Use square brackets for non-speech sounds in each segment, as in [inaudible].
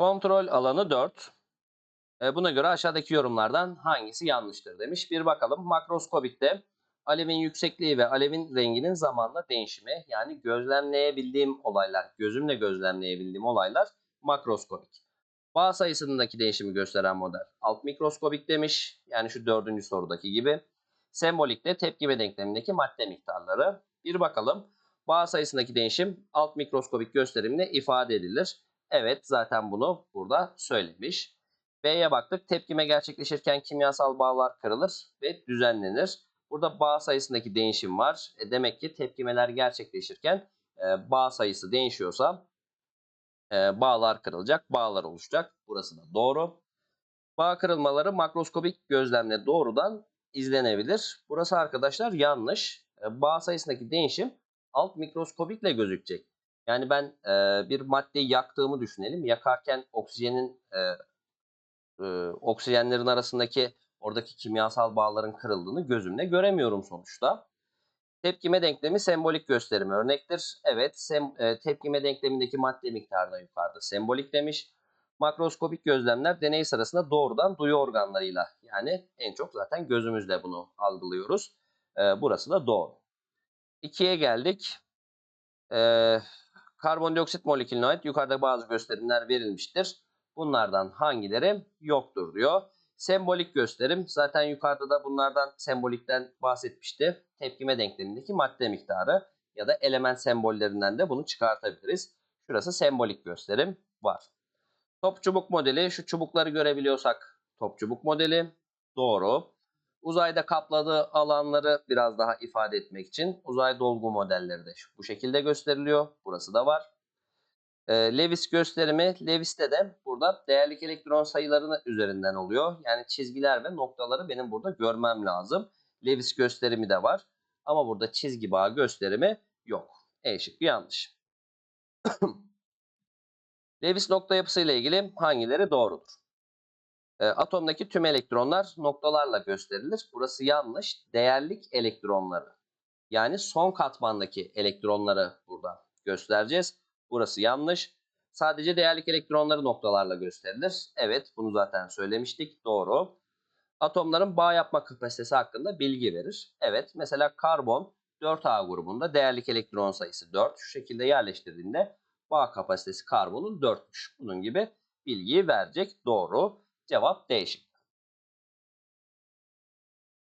Kontrol alanı 4. E, buna göre aşağıdaki yorumlardan hangisi yanlıştır demiş. Bir bakalım makroskopikte alevin yüksekliği ve alevin renginin zamanla değişimi yani gözlemleyebildiğim olaylar, gözümle gözlemleyebildiğim olaylar makroskopik. Bağ sayısındaki değişimi gösteren model alt mikroskopik demiş. Yani şu dördüncü sorudaki gibi. Sembolikte tepkime denklemindeki madde miktarları. Bir bakalım. Bağ sayısındaki değişim alt mikroskopik gösterimle ifade edilir. Evet zaten bunu burada söylemiş. B'ye baktık. Tepkime gerçekleşirken kimyasal bağlar kırılır ve düzenlenir. Burada bağ sayısındaki değişim var. E demek ki tepkimeler gerçekleşirken e, bağ sayısı değişiyorsa e, bağlar kırılacak, bağlar oluşacak. Burası da doğru. Bağ kırılmaları makroskopik gözlemle doğrudan izlenebilir. Burası arkadaşlar yanlış. E, bağ sayısındaki değişim alt mikroskopikle gözükecek. Yani ben e, bir maddeyi yaktığımı düşünelim. Yakarken oksijenin e, e, oksijenlerin arasındaki oradaki kimyasal bağların kırıldığını gözümle göremiyorum sonuçta. Tepkime denklemi sembolik gösterim örnektir. Evet, sem, e, tepkime denklemindeki madde miktarına yukarıda sembolik demiş. Makroskopik gözlemler deney sırasında doğrudan duyu organlarıyla yani en çok zaten gözümüzle bunu algılıyoruz. E, burası da doğru. 2'ye geldik. E, karbondioksit molekülüne ait yukarıda bazı gösterimler verilmiştir. Bunlardan hangileri yoktur diyor. Sembolik gösterim zaten yukarıda da bunlardan sembolikten bahsetmişti. Tepkime denklemindeki madde miktarı ya da element sembollerinden de bunu çıkartabiliriz. Şurası sembolik gösterim var. Top çubuk modeli şu çubukları görebiliyorsak top çubuk modeli doğru. Uzayda kapladığı alanları biraz daha ifade etmek için uzay dolgu modelleri de bu şekilde gösteriliyor. Burası da var. E, Lewis gösterimi, Lewis'te de burada değerlik elektron sayılarını üzerinden oluyor. Yani çizgiler ve noktaları benim burada görmem lazım. Lewis gösterimi de var. Ama burada çizgi bağ gösterimi yok. E şıkkı yanlış. [clears throat] Lewis nokta yapısı ile ilgili hangileri doğrudur? E, atomdaki tüm elektronlar noktalarla gösterilir. Burası yanlış. Değerlik elektronları. Yani son katmandaki elektronları burada göstereceğiz. Burası yanlış. Sadece değerlik elektronları noktalarla gösterilir. Evet bunu zaten söylemiştik. Doğru. Atomların bağ yapma kapasitesi hakkında bilgi verir. Evet mesela karbon 4A grubunda değerlik elektron sayısı 4. Şu şekilde yerleştirdiğinde bağ kapasitesi karbonun 4'müş. Bunun gibi bilgiyi verecek. Doğru. Cevap değişik.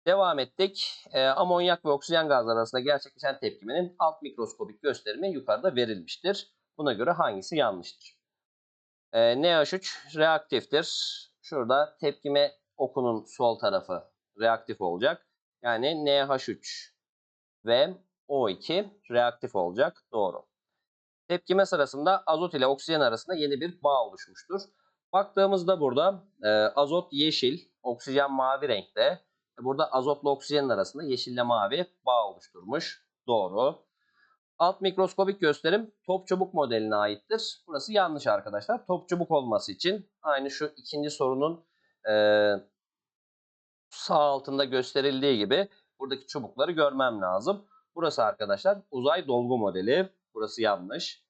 Devam ettik. E, amonyak ve oksijen gazları arasında gerçekleşen tepkimenin alt mikroskopik gösterimi yukarıda verilmiştir. Buna göre hangisi yanlıştır? E, NH3 reaktiftir. Şurada tepkime okunun sol tarafı reaktif olacak. Yani NH3 ve O2 reaktif olacak. Doğru. Tepkime sırasında azot ile oksijen arasında yeni bir bağ oluşmuştur. Baktığımızda burada e, azot yeşil, oksijen mavi renkte. Burada azotla oksijenin arasında yeşille mavi bağ oluşturmuş. Doğru. Alt mikroskopik gösterim top çubuk modeline aittir. Burası yanlış arkadaşlar. Top çubuk olması için aynı şu ikinci sorunun e, sağ altında gösterildiği gibi buradaki çubukları görmem lazım. Burası arkadaşlar uzay dolgu modeli. Burası yanlış.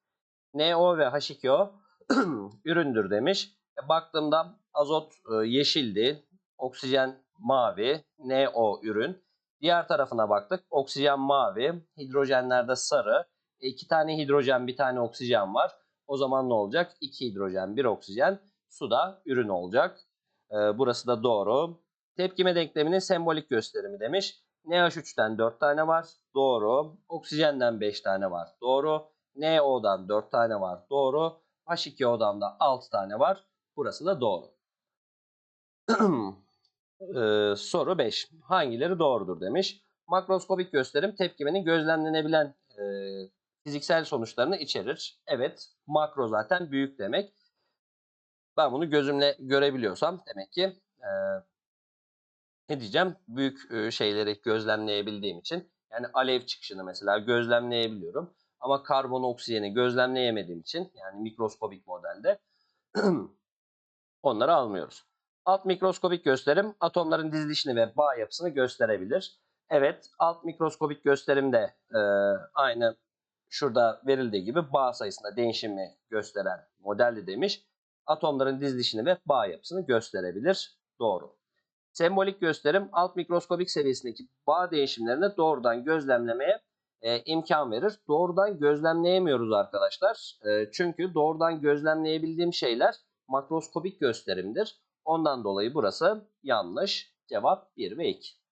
NO ve H2O [clears throat] üründür demiş. E, baktığımda azot e, yeşildi, oksijen mavi, NO ürün. Diğer tarafına baktık. Oksijen mavi, hidrojenlerde sarı. E, iki tane hidrojen, bir tane oksijen var. O zaman ne olacak? İki hidrojen, bir oksijen. Suda ürün olacak. E, burası da doğru. Tepkime denkleminin sembolik gösterimi demiş. NH3'ten 4 tane var. Doğru. Oksijenden 5 tane var. Doğru. NO'dan 4 tane var. Doğru. H2O'dan da 6 tane var. Burası da doğru. [clears throat] Ee, soru 5. Hangileri doğrudur demiş. Makroskopik gösterim tepkimenin gözlemlenebilen e, fiziksel sonuçlarını içerir. Evet makro zaten büyük demek. Ben bunu gözümle görebiliyorsam demek ki e, ne diyeceğim büyük e, şeyleri gözlemleyebildiğim için yani alev çıkışını mesela gözlemleyebiliyorum. Ama karbon oksijeni gözlemleyemediğim için yani mikroskopik modelde [clears throat] onları almıyoruz. Alt mikroskopik gösterim atomların dizilişini ve bağ yapısını gösterebilir. Evet alt mikroskopik gösterimde e, aynı şurada verildiği gibi bağ sayısında değişimi gösteren modelli demiş. atomların dizilişini ve bağ yapısını gösterebilir. Doğru. Sembolik gösterim alt mikroskobik seviyesindeki bağ değişimlerini doğrudan gözlemlemeye e, imkan verir. Doğrudan gözlemleyemiyoruz arkadaşlar. E, çünkü doğrudan gözlemleyebildiğim şeyler makroskobik gösterimdir. Ondan dolayı burası yanlış. Cevap 1 ve 2.